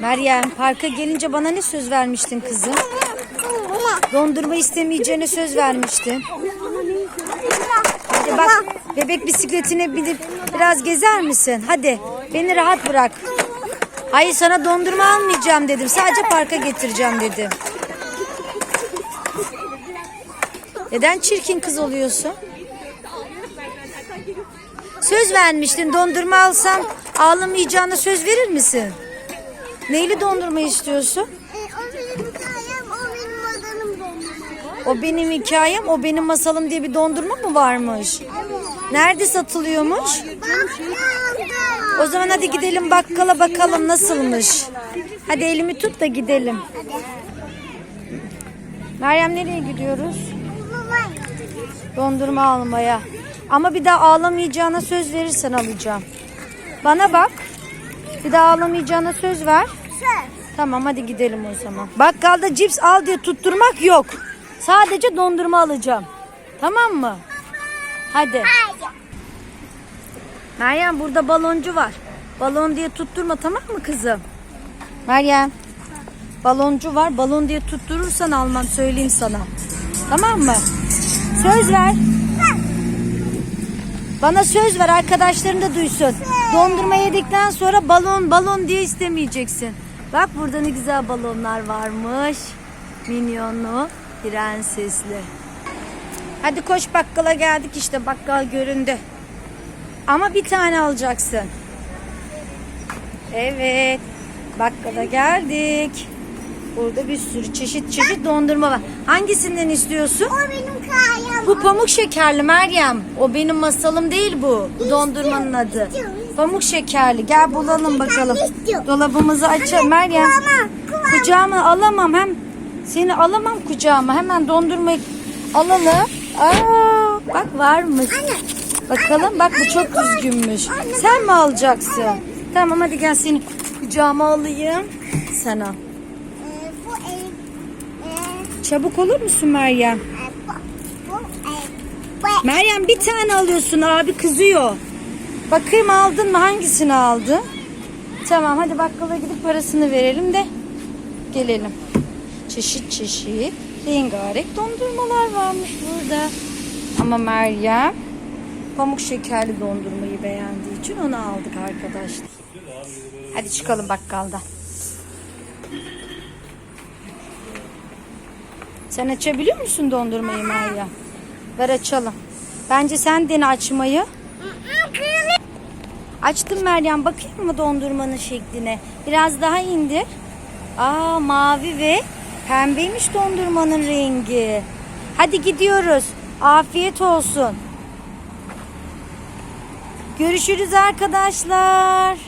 Meryem parka gelince bana ne söz vermiştin kızım? Dondurma istemeyeceğine söz vermiştin. Hadi bak bebek bisikletine binip biraz gezer misin? Hadi beni rahat bırak. Hayır sana dondurma almayacağım dedim. Sadece parka getireceğim dedim. Neden çirkin kız oluyorsun? Söz vermiştin dondurma alsam ağlamayacağına söz verir misin? Neyli dondurma istiyorsun? E, o benim hikayem, o benim adamım dondurma. O benim hikayem, o benim masalım diye bir dondurma mı varmış? Nerede satılıyormuş? Bakkalda. O zaman hadi gidelim bakkala bakalım nasılmış. Hadi elimi tut da gidelim. Meryem nereye gidiyoruz? Dondurma almaya. Ama bir daha ağlamayacağına söz verirsen alacağım. Bana bak. Bir daha ağlamayacağına söz ver. Söz. Tamam hadi gidelim o zaman. Bakkalda cips al diye tutturmak yok. Sadece dondurma alacağım. Tamam mı? Hadi. Hayır. Meryem burada baloncu var. Balon diye tutturma tamam mı kızım? Meryem. Baloncu var. Balon diye tutturursan almam söyleyeyim sana. Tamam mı? Söz ver. Bana söz ver arkadaşların da duysun. Dondurma yedikten sonra balon balon diye istemeyeceksin. Bak burada ne güzel balonlar varmış. Minyonlu, prensesli. Hadi koş bakkala geldik işte bakkal göründü. Ama bir tane alacaksın. Evet. Bakkala geldik. Burada bir sürü çeşit çeşit dondurma var. Hangisinden istiyorsun? O benim hikayem. Bu pamuk şekerli Meryem. O benim masalım değil bu. Bu dondurmanın adı. Pamuk şekerli. Gel bulalım bakalım. Dolabımızı açalım Meryem. Kucağıma alamam hem seni alamam kucağıma. Hemen dondurmayı alalım. Aa, bak varmış. Anne. Bakalım bak bu çok üzgünmüş. Sen mi alacaksın? Tamam hadi gel seni kucağıma alayım. Sana. Çabuk olur musun Meryem? Meryem bir tane alıyorsun abi kızıyor. Bakayım aldın mı hangisini aldın? Tamam hadi bakkala gidip parasını verelim de gelelim. Çeşit çeşit rengarenk dondurmalar varmış burada. Ama Meryem pamuk şekerli dondurmayı beğendiği için onu aldık arkadaşlar. Hadi çıkalım bakkaldan. Sen açabiliyor musun dondurmayı Meryem? Ver açalım. Bence sen dene açmayı. Açtım Meryem. Bakayım mı dondurmanın şekline? Biraz daha indir. Aa mavi ve pembeymiş dondurmanın rengi. Hadi gidiyoruz. Afiyet olsun. Görüşürüz arkadaşlar.